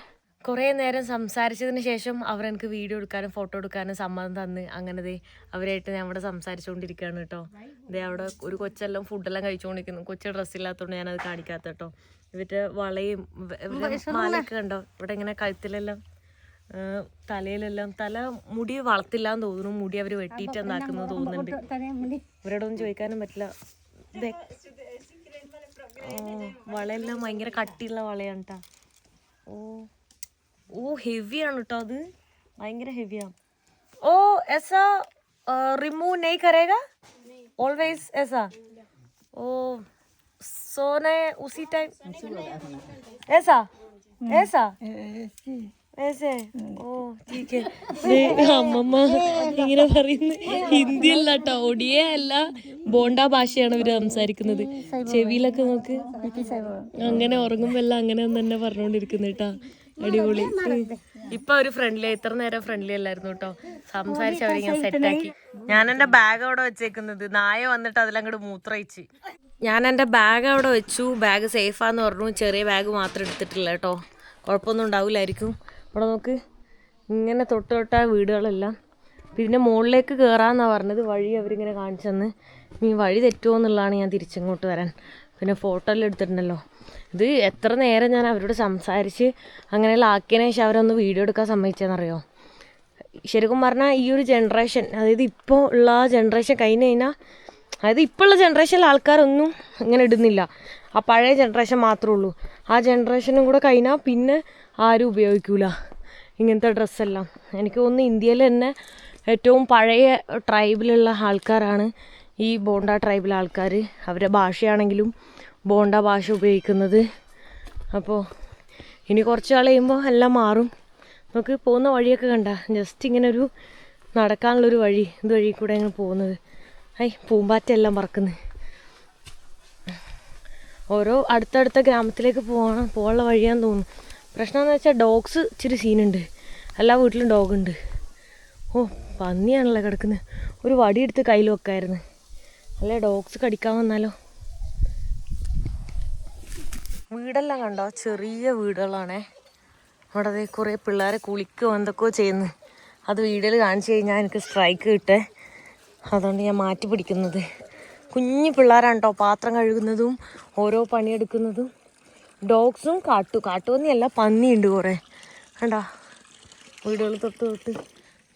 കുറേ നേരം സംസാരിച്ചതിന് ശേഷം അവർ എനിക്ക് വീഡിയോ എടുക്കാനും ഫോട്ടോ എടുക്കാനും സമ്മതം തന്ന് അങ്ങനെ ദേ അവരായിട്ട് ഞാൻ അവിടെ സംസാരിച്ചുകൊണ്ടിരിക്കുകയാണ് കേട്ടോ ദേ അവിടെ ഒരു കൊച്ചെല്ലാം ഫുഡെല്ലാം കഴിച്ചുകൊണ്ടിരിക്കുന്നു കൊച്ചു ഡ്രസ്സില്ലാത്തതുകൊണ്ട് ഞാനത് കാണിക്കാത്ത കേട്ടോ ഇവരുടെ വളയും മാലയൊക്കെ കണ്ടോ? ഇവിടെ ഇങ്ങനെ കഴുത്തിലെല്ലാം തലയിലെല്ലാം തല മുടി വളർത്തില്ലാന്ന് തോന്നുന്നു. മുടി അവർ വെട്ടിയിട്ട് എന്താക്കുന്നത് തോന്നുന്നുണ്ട്. ഇവരോടൊന്നും ചോദിക്കാനും പറ്റില്ല. വളയെല്ലാം ഭയങ്കര കട്ടിയുള്ള വളയാണ് കേട്ടോ ഓ. ഓ ഹെവിയാണ് കേട്ടോ അത്. ഭയങ്കര ഹെവിയാണ് ഓ എസാ റിമൂവ് നെയ് കരേഗ ഓൾവേസ് എസാ? ഓ സോനെ ഉസി ടൈം എസാ? എസാ? ഏസേ? ഓ ടീക്ക് അമ്മമ്മ ഇങ്ങനെ പറയുന്നത് ഹിന്ദി അല്ല കേട്ടോ ഒടിയ അല്ല. ബോണ്ട ഭാഷയാണ് ഇവർ സംസാരിക്കുന്നത്. ചെവിയിലൊക്കെ നോക്ക്. അങ്ങനെ എല്ലാം അങ്ങനെ തന്നെ പറഞ്ഞോണ്ടിരിക്കുന്നു കേട്ടോ. അടിപൊളി. ഇപ്പൊ ഒരു ഫ്രണ്ട്ലി ഇത്ര നേരം ഫ്രണ്ട്ലി അല്ലായിരുന്നു കേട്ടോ. സംസാരിച്ച് അവരിങ്ങനെ സെറ്റാക്കി ഞാൻ എന്റെ ബാഗ് അവിടെ വെച്ചേക്കുന്നത്. നായ വന്നിട്ട് അതിലങ്ങോട്ട് മൂത്രയിച്ച്. ഞാൻ എന്റെ ബാഗ് അവിടെ വെച്ചു. ബാഗ് സേഫാന്ന് പറഞ്ഞു. ചെറിയ ബാഗ് മാത്രം എടുത്തിട്ടില്ല കേട്ടോ. കുഴപ്പമൊന്നും ഉണ്ടാവില്ലായിരിക്കും. ഇവിടെ നമുക്ക് ഇങ്ങനെ തൊട്ട് തൊട്ടാ വീടുകളെല്ലാം പിന്നെ മുകളിലേക്ക് കയറാമെന്നാണ് പറഞ്ഞത്. വഴി അവരിങ്ങനെ കാണിച്ചു തന്ന്. ഇനി വഴി തെറ്റുമോ എന്നുള്ളതാണ് ഞാൻ തിരിച്ചിങ്ങോട്ട് വരാൻ. പിന്നെ ഫോട്ടോ എല്ലാം എടുത്തിട്ടുണ്ടല്ലോ. ഇത് എത്ര നേരം ഞാൻ അവരോട് സംസാരിച്ച് അങ്ങനെയുള്ള ആക്കിയതിനു ശേഷം അവരൊന്ന് വീഡിയോ എടുക്കാൻ സമ്മതിച്ചതെന്നറിയോ ശരിക്കും പറഞ്ഞാൽ ഈ ഒരു ജനറേഷൻ അതായത് ഇപ്പോൾ ഉള്ള ജനറേഷൻ കഴിഞ്ഞ് കഴിഞ്ഞാൽ അതായത് ഇപ്പോൾ ഉള്ള ജനറേഷനിലെ ആൾക്കാരൊന്നും ഇങ്ങനെ ഇടുന്നില്ല. ആ പഴയ ജനറേഷൻ മാത്രമേ ഉള്ളൂ. ആ ജനറേഷനും കൂടെ കഴിഞ്ഞാൽ പിന്നെ ആരും ഉപയോഗിക്കൂല. ഇങ്ങനത്തെ ഡ്രസ്സെല്ലാം. എനിക്ക് തോന്നുന്നു ഇന്ത്യയിൽ തന്നെ ഏറ്റവും പഴയ ട്രൈബിലുള്ള ആൾക്കാരാണ് ഈ ബോണ്ട ട്രൈബിലെ ആൾക്കാർ അവരുടെ ഭാഷയാണെങ്കിലും ബോണ്ട ഭാഷ ഉപയോഗിക്കുന്നത്. അപ്പോൾ ഇനി കുറച്ച് നാൾ കഴിയുമ്പോൾ എല്ലാം മാറും. നമുക്ക് പോകുന്ന വഴിയൊക്കെ കണ്ട. ജസ്റ്റ് ഇങ്ങനെ ഒരു നടക്കാനുള്ളൊരു വഴി. ഇത് വഴി കൂടെ ഇങ്ങനെ പോകുന്നത്. ഐ പൂമ്പാറ്റെല്ലാം പറക്കുന്നത്. ഓരോ അടുത്തടുത്ത ഗ്രാമത്തിലേക്ക് പോകണം പോകാനുള്ള വഴിയാന്ന് തോന്നുന്നു. പ്രശ്നം എന്ന് വെച്ചാൽ ഡോഗ്സ് ഇച്ചിരി സീനുണ്ട് എല്ലാ വീട്ടിലും ഡോഗ് ഉണ്ട് ഓ പന്നിയാണല്ലോ കിടക്കുന്നത് ഒരു വടിയെടുത്ത് കയ്യിൽ വെക്കായിരുന്നു. അല്ലേ ഡോഗ്സ് കടിക്കാൻ വന്നാലോ? വീടെല്ലാം കണ്ടോ? ചെറിയ വീടുകളാണേ. അവിടെ കുറേ പിള്ളേരെ കുളിക്കുകയോ എന്തൊക്കെയോ ചെയ്യുന്നു. അത് വീഡിയോയിൽ കാണിച്ചു കഴിഞ്ഞാൽ എനിക്ക് സ്ട്രൈക്ക് കിട്ടേ. അതുകൊണ്ട് ഞാൻ മാറ്റി പിടിക്കുന്നത്. കുഞ്ഞു പിള്ളേരാണ് കേട്ടോ പാത്രം കഴുകുന്നതും ഓരോ പണിയെടുക്കുന്നതും. ഡോഗ്സും കാട്ടു. കാട്ടുപന്നിയല്ല പന്നിയുണ്ട് കുറേ. കണ്ടാ? വീടുകൾ തൊട്ട് തൊട്ട്.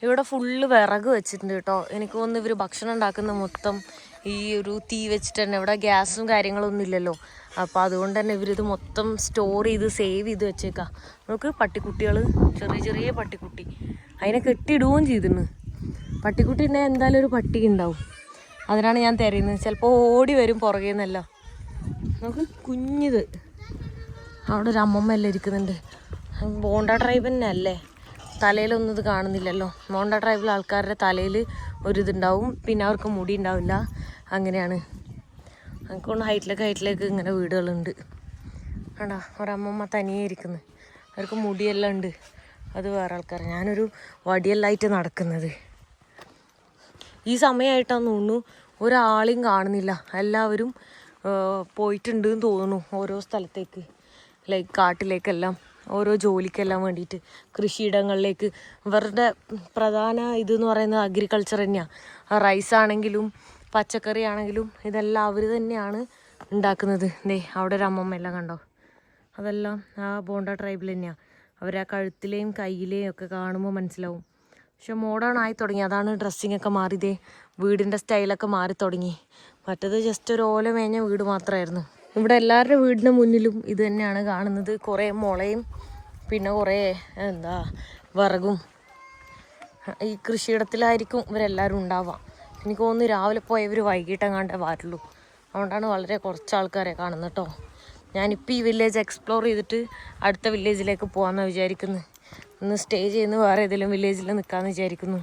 ഇവിടെ ഫുള്ള് വിറക് വെച്ചിട്ടുണ്ട് കേട്ടോ. എനിക്ക് തോന്നുന്നു ഇവർ ഭക്ഷണം ഉണ്ടാക്കുന്ന മൊത്തം ഈ ഒരു തീ വെച്ചിട്ട് തന്നെ. ഇവിടെ ഗ്യാസും കാര്യങ്ങളൊന്നും ഇല്ലല്ലോ. അപ്പോൾ അതുകൊണ്ട് തന്നെ ഇവരിത് മൊത്തം സ്റ്റോർ ചെയ്ത് സേവ് ചെയ്ത് വെച്ചേക്കാം. നമുക്ക് പട്ടിക്കുട്ടികൾ ചെറിയ ചെറിയ പട്ടിക്കുട്ടി. അതിനെ കെട്ടിയിടുകയും ചെയ്തിരുന്നു പട്ടിക്കുട്ടി ഉണ്ടെങ്കിൽ എന്തായാലും ഒരു പട്ടി ഉണ്ടാവും. അതിനാണ് ഞാൻ തിരയുന്നത്. ചിലപ്പോൾ ഓടി വരും പുറകെ നിന്നല്ല നമുക്ക് കുഞ്ഞിത്. അവിടെ ഒരു അമ്മമ്മ ഇരിക്കുന്നുണ്ട്. ബോണ്ട ട്രൈബ് തന്നെ അല്ലേ? തലയിലൊന്നും ഇത് കാണുന്നില്ലല്ലോ. ബോണ്ട ഡ്രൈവിൽ ആൾക്കാരുടെ തലയിൽ ഒരിതുണ്ടാവും പിന്നെ അവർക്ക് മുടി ഉണ്ടാവില്ല. അങ്ങനെയാണ്. ഞങ്ങൾക്കൊണ്ട് ഹൈറ്റിലേക്ക് ഹൈറ്റിലേക്ക് ഇങ്ങനെ വീടുകളുണ്ട്. കണ്ടാ ഒരമ്മമ്മ തനിയെ ഇരിക്കുന്നു. അവർക്ക് മുടിയെല്ലാം ഉണ്ട്. അത് വേറെ ആൾക്കാർ ഞാനൊരു വടിയെല്ലായിട്ട് നടക്കുന്നത്. ഈ സമയമായിട്ടാന്ന് തോന്നുന്നു ഒരാളെയും കാണുന്നില്ല. എല്ലാവരും പോയിട്ടുണ്ട് എന്ന് തോന്നുന്നു ഓരോ സ്ഥലത്തേക്ക്. ലൈക്ക് കാട്ടിലേക്കെല്ലാം ഓരോ ജോലിക്കെല്ലാം വേണ്ടിയിട്ട് കൃഷിയിടങ്ങളിലേക്ക്. ഇവരുടെ പ്രധാന ഇതെന്ന് പറയുന്നത് അഗ്രികൾച്ചർ തന്നെയാണ് റൈസ് ആണെങ്കിലും പച്ചക്കറി ആണെങ്കിലും ഇതെല്ലാം അവർ തന്നെയാണ് ഉണ്ടാക്കുന്നത്. ദേ അവിടെ ഒരു അമ്മമ്മ എല്ലാം കണ്ടോ? അതെല്ലാം ആ ബോണ്ട ട്രൈബിൽ തന്നെയാണ് അവർ ആ കഴുത്തിലെയും കയ്യിലെയും ഒക്കെ കാണുമ്പോൾ മനസ്സിലാവും. പക്ഷെ മോഡേൺ ആയി തുടങ്ങി. അതാണ് ഡ്രസ്സിങ് ഒക്കെ മാറിയതേ വീടിന്റെ സ്റ്റൈലൊക്കെ മാറി തുടങ്ങി. മറ്റത് ജസ്റ്റ് ഒരു ഓല മേഞ്ഞ വീട് മാത്രമായിരുന്നു ഇവിടെ എല്ലാവരുടെ വീടിന്റെ മുന്നിലും ഇത് തന്നെയാണ് കാണുന്നത്. കുറേ മുളയും പിന്നെ കുറേ എന്താ വിറകും. ഈ കൃഷിയിടത്തിലായിരിക്കും ഇവരെല്ലാവരും ഉണ്ടാവുക. എനിക്ക് തോന്നുന്നു രാവിലെ പോയവർ വൈകിട്ടെങ്ങാണ്ടേ വരുള്ളൂ. അതുകൊണ്ടാണ് വളരെ കുറച്ച് ആൾക്കാരെ കാണുന്നത് കേട്ടോ. ഞാനിപ്പോൾ ഈ വില്ലേജ് എക്സ്പ്ലോർ ചെയ്തിട്ട് അടുത്ത വില്ലേജിലേക്ക് പോകാമെന്നാണ് വിചാരിക്കുന്നത് ഒന്ന് സ്റ്റേ ചെയ്യുന്ന വേറെ ഏതെങ്കിലും വില്ലേജിൽ നിൽക്കാമെന്ന് വിചാരിക്കുന്നു.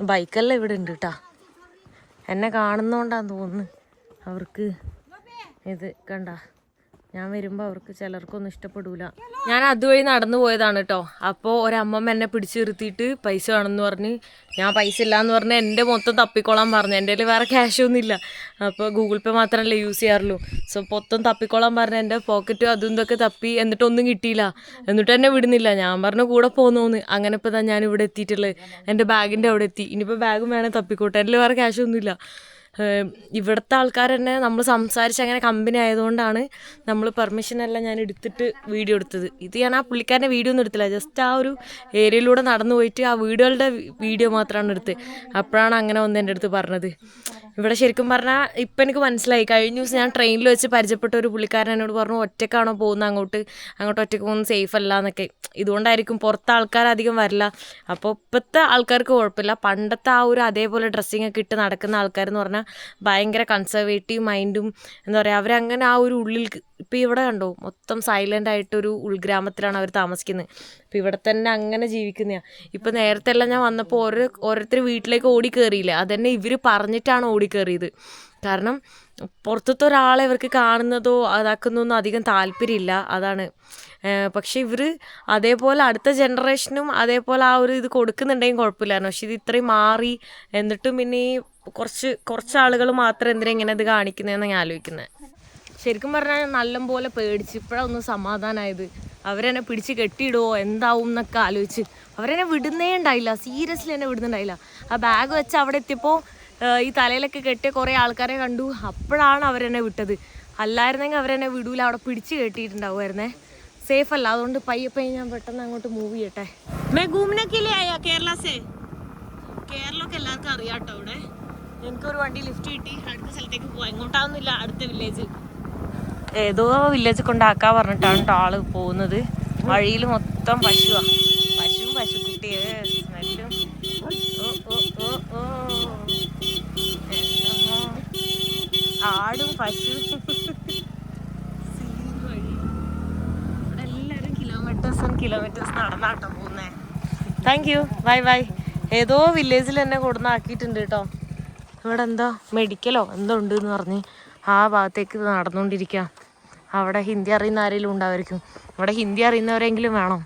ബൈക്കെല്ലാം ഇവിടെ ഉണ്ട് കേട്ടാ. എന്നെ കാണുന്നോണ്ടാന്ന് തോന്നുന്നു. അവർക്ക് ഇത് കണ്ട. ഞാൻ വരുമ്പോൾ അവർക്ക് ചിലർക്കൊന്നും ഇഷ്ടപ്പെടൂല. ഞാൻ അതുവഴി നടന്നു പോയതാണ് കേട്ടോ അപ്പോൾ ഒരമ്മമ്മ എന്നെ പിടിച്ചു നിർത്തിയിട്ട് പൈസ വേണമെന്ന് പറഞ്ഞ് ഞാൻ പൈസ ഇല്ലാന്ന് പറഞ്ഞ് എന്റെ മൊത്തം തപ്പിക്കോളാൻ പറഞ്ഞു. എന്റെ കയ്യിൽ വേറെ ക്യാഷ് ഒന്നും ഇല്ല. അപ്പോൾ ഗൂഗിൾ പേ മാത്രമല്ലേ യൂസ് ചെയ്യാറുള്ളൂ. സോ മൊത്തം തപ്പിക്കോളാൻ പറഞ്ഞ് എന്റെ പോക്കറ്റും അതും ഇതൊക്കെ തപ്പി എന്നിട്ടൊന്നും കിട്ടിയില്ല. എന്നിട്ട് എന്നെ വിടുന്നില്ല. ഞാൻ പറഞ്ഞു കൂടെ പോന്നോന്ന്. അങ്ങനെ ഇപ്പോൾ ഞാൻ ഇവിടെ എത്തിയിട്ടുള്ളത്. എന്റെ ബാഗിന്റെ അവിടെ എത്തി. ഇനിയിപ്പോൾ ബാഗും വേണേൽ തപ്പിക്കോട്ടെ. എന്റെ വേറെ ക്യാഷ് ഒന്നുമില്ല ഏഹ് ഇവിടുത്തെ ആൾക്കാർ തന്നെ നമ്മൾ സംസാരിച്ച് അങ്ങനെ കമ്പനി ആയതുകൊണ്ടാണ് നമ്മൾ പെർമിഷൻ എല്ലാം ഞാൻ എടുത്തിട്ട് വീഡിയോ എടുത്തത്. ഇത് ഞാൻ ആ പുള്ളിക്കാരന്റെ വീഡിയോ ഒന്നും എടുത്തില്ല. ജസ്റ്റ് ആ ഒരു ഏരിയയിലൂടെ നടന്നു പോയിട്ട് ആ വീടുകളുടെ വീഡിയോ മാത്രമാണ് എടുത്ത് അപ്പോഴാണ് അങ്ങനെ വന്ന് എന്റെ അടുത്ത് പറഞ്ഞത്. ഇവിടെ ശരിക്കും പറഞ്ഞാൽ ഇപ്പം എനിക്ക് മനസ്സിലായി. കഴിഞ്ഞ ദിവസം ഞാൻ ട്രെയിനിൽ വെച്ച് പരിചയപ്പെട്ട ഒരു പുള്ളിക്കാരൻ എന്നോട് പറഞ്ഞു ഒറ്റക്കാണോ പോകുന്നത് അങ്ങോട്ട്? അങ്ങോട്ട് ഒറ്റയ്ക്ക് പോകുന്നത് സേഫ് അല്ല എന്നൊക്കെ. ഇതുകൊണ്ടായിരിക്കും പുറത്തെ ആൾക്കാർ അധികം വരില്ല. അപ്പോൾ ഇപ്പോഴത്തെ ആൾക്കാർക്ക് കുഴപ്പമില്ല. പണ്ടത്തെ ആ ഒരു അതേപോലെ ഡ്രസ്സിങ് ഒക്കെ ഇട്ട് നടക്കുന്ന ആൾക്കാരെന്ന് പറഞ്ഞാൽ ഭയങ്കര കൺസർവേറ്റീവ് മൈൻഡും എന്താ പറയുക അവരങ്ങനെ ആ ഒരു ഉള്ളിൽ ഇപ്പോൾ ഇവിടെ കണ്ടോ മൊത്തം സൈലന്റ് ആയിട്ടൊരു ഉൾഗ്രാമത്തിലാണ് അവർ താമസിക്കുന്നത് അപ്പോൾ ഇവിടെ തന്നെ അങ്ങനെ ജീവിക്കുന്നതാണ് ഇപ്പോൾ നേരത്തെ എല്ലാം ഞാൻ വന്നപ്പോൾ ഓരോ ഓരോരുത്തർ വീട്ടിലേക്ക് ഓടി കയറിയില്ലേ അതന്നെ ഇവർ പറഞ്ഞിട്ടാണ് ഓടി കാരണം പുറത്തത്തെ ഒരാളെ ഇവർക്ക് കാണുന്നതോ അതാക്കുന്നതോ ഒന്നും അധികം താല്പര്യമില്ല അതാണ്. പക്ഷെ ഇവർ അതേപോലെ അടുത്ത ജനറേഷനും അതേപോലെ ആ ഒരു ഇത് കൊടുക്കുന്നുണ്ടെങ്കിൽ കുഴപ്പമില്ലായിരുന്നു. പക്ഷെ ഇത് ഇത്രയും മാറി എന്നിട്ടും പിന്നെ ഈ കുറച്ച് കുറച്ച് ആളുകൾ മാത്രം എന്തിനാ ഇങ്ങനെ ഇത് കാണിക്കുന്നതെന്ന് ഞാൻ ആലോചിക്കുന്നത് ശരിക്കും പറഞ്ഞാൽ നല്ലപോലെ പേടിച്ച് ഇപ്പോഴാണ് ഒന്ന് സമാധാനമായത് അവരെന്നെ പിടിച്ച് കെട്ടിയിടുവോ എന്താവും എന്നൊക്കെ ആലോചിച്ച്. അവരെന്നെ വിടുന്നേ ഉണ്ടായില്ല. സീരിയസ്ലി എന്നെ വിടുന്നുണ്ടായില്ല ആ ബാഗ് വെച്ച് അവിടെ എത്തിയപ്പോൾ ഈ തലയിലൊക്കെ കെട്ടിയ കുറേ ആൾക്കാരെ കണ്ടു. അപ്പോഴാണ് അവരെന്നെ വിട്ടത്. അല്ലായിരുന്നെങ്കിൽ അവരെന്നെ വിടൂല. അവിടെ പിടിച്ച് കെട്ടിയിട്ടുണ്ടാവുമായിരുന്നേ. സേഫ് അല്ല അതുകൊണ്ട് പയ്യെ പയ്യെ ഞാൻ പെട്ടെന്ന് അങ്ങോട്ട് മൂവ് ചെയ്യട്ടെ. മേ ഗൂമിനൊക്കെ ആയാ? കേരള സേ കേരളമൊക്കെ എല്ലാവർക്കും അറിയാം കേട്ടോ ഇവിടെ എനിക്കൊരു വണ്ടി ലിഫ്റ്റ് കിട്ടി. അടുത്ത സ്ഥലത്തേക്ക് പോവാം. എങ്ങോട്ടാവുന്നില്ല അടുത്ത വില്ലേജ് ഏതോ വില്ലേജ് കൊണ്ടാക്കാൻ പറഞ്ഞിട്ടാണ് കേട്ടോ ആൾ പോകുന്നത്. വഴിയിൽ മൊത്തം പശുവാ. പശുവും പശുക്കുട്ടിയെ സ്മെല്ലും. ആടും പശു ഇവിടെ എല്ലാവരും കിലോമീറ്റേഴ്സ് നടന്നാട്ടോ പോകുന്നേ. താങ്ക് യു ബൈ ബൈ ഏതോ വില്ലേജിൽ എന്നെ കൊടുന്നാക്കിയിട്ടുണ്ട് കേട്ടോ ഇവിടെ എന്തോ മെഡിക്കലോ എന്തോ ഉണ്ട് എന്ന് പറഞ്ഞ് ആ ഭാഗത്തേക്ക് നടന്നുകൊണ്ടിരിക്കുക അവിടെ ഹിന്ദി അറിയുന്ന ആരെങ്കിലും ഉണ്ടാവായിരിക്കും ഇവിടെ ഹിന്ദി അറിയുന്നവരെങ്കിലും വേണം.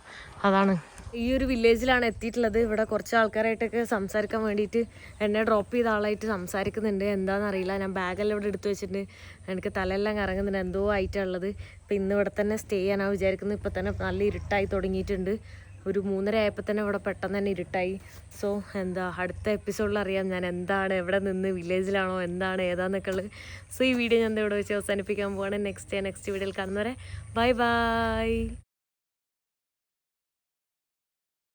അതാണ്. ഈ ഒരു വില്ലേജിലാണ് എത്തിയിട്ടുള്ളത്. ഇവിടെ കുറച്ച് ആൾക്കാരായിട്ടൊക്കെ സംസാരിക്കാൻ വേണ്ടിയിട്ട് എന്നെ ഡ്രോപ്പ് ചെയ്ത ആളായിട്ട് സംസാരിക്കുന്നുണ്ട്. എന്താണെന്ന് അറിയില്ല ഞാൻ ബാഗെല്ലാം ഇവിടെ എടുത്തു വെച്ചിട്ട് എനിക്ക് തലയെല്ലാം കറങ്ങുന്നുണ്ട്. എന്തോ ആയിട്ടാണ് ഉള്ളത്. ഇപ്പം ഇന്ന് ഇവിടെ തന്നെ സ്റ്റേ ചെയ്യാനാണ് വിചാരിക്കുന്നത് ഇപ്പം തന്നെ നല്ല ഇരുട്ടായി തുടങ്ങിയിട്ടുണ്ട്. ഒരു മൂന്നര ആയപ്പോൾ തന്നെ ഇവിടെ പെട്ടെന്ന് തന്നെ ഇരുട്ടായി. സോ എന്താ അടുത്ത എപ്പിസോഡിൽ അറിയാം ഞാൻ എന്താണ് എവിടെ നിന്ന് വില്ലേജിലാണോ എന്താണ് ഏതാന്നൊക്കെ ഉള്ളത്. സോ ഈ വീഡിയോ ഞാൻ ഇവിടെ വെച്ച് അവസാനിപ്പിക്കാൻ പോവാണ്. നെക്സ്റ്റ് നെക്സ്റ്റ് വീഡിയോയിൽ കാണുന്നവരെ ബൈ ബൈ